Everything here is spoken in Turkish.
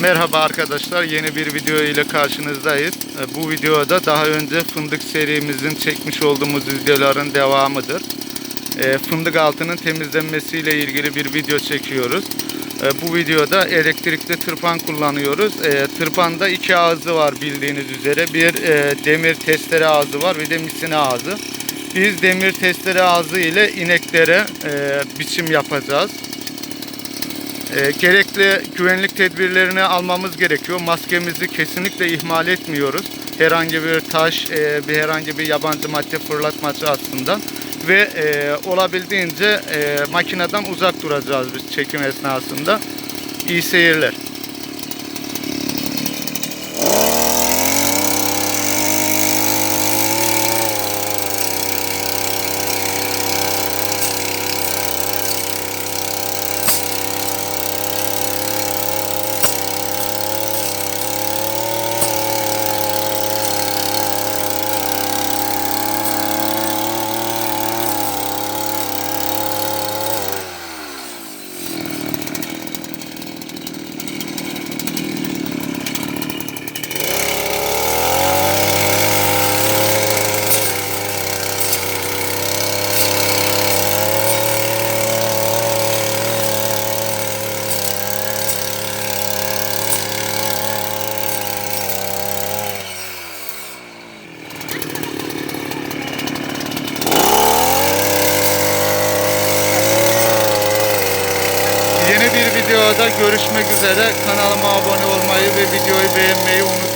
Merhaba arkadaşlar, yeni bir video ile karşınızdayız. E, Bu videoda daha önce fındık serimizin çekmiş olduğumuz videoların devamıdır. E, Fındık altının temizlenmesiyle ilgili bir video çekiyoruz. E, Bu videoda elektrikli tırpan kullanıyoruz. Tırpanda iki ağzı var bildiğiniz üzere. Bir demir testere ağzı var, bir de misine ağzı. Biz demir testere ağzı ile ineklere biçim yapacağız. E, gerekli güvenlik tedbirlerini almamız gerekiyor. Maskemizi kesinlikle ihmal etmiyoruz. Herhangi bir taş, e, bir herhangi bir yabancı madde fırlatması aslında. Ve e, olabildiğince e, makineden uzak duracağız biz çekim esnasında. İyi seyirler. Yeni bir videoda görüşmek üzere. Kanalıma abone olmayı ve videoyu beğenmeyi unutmayın.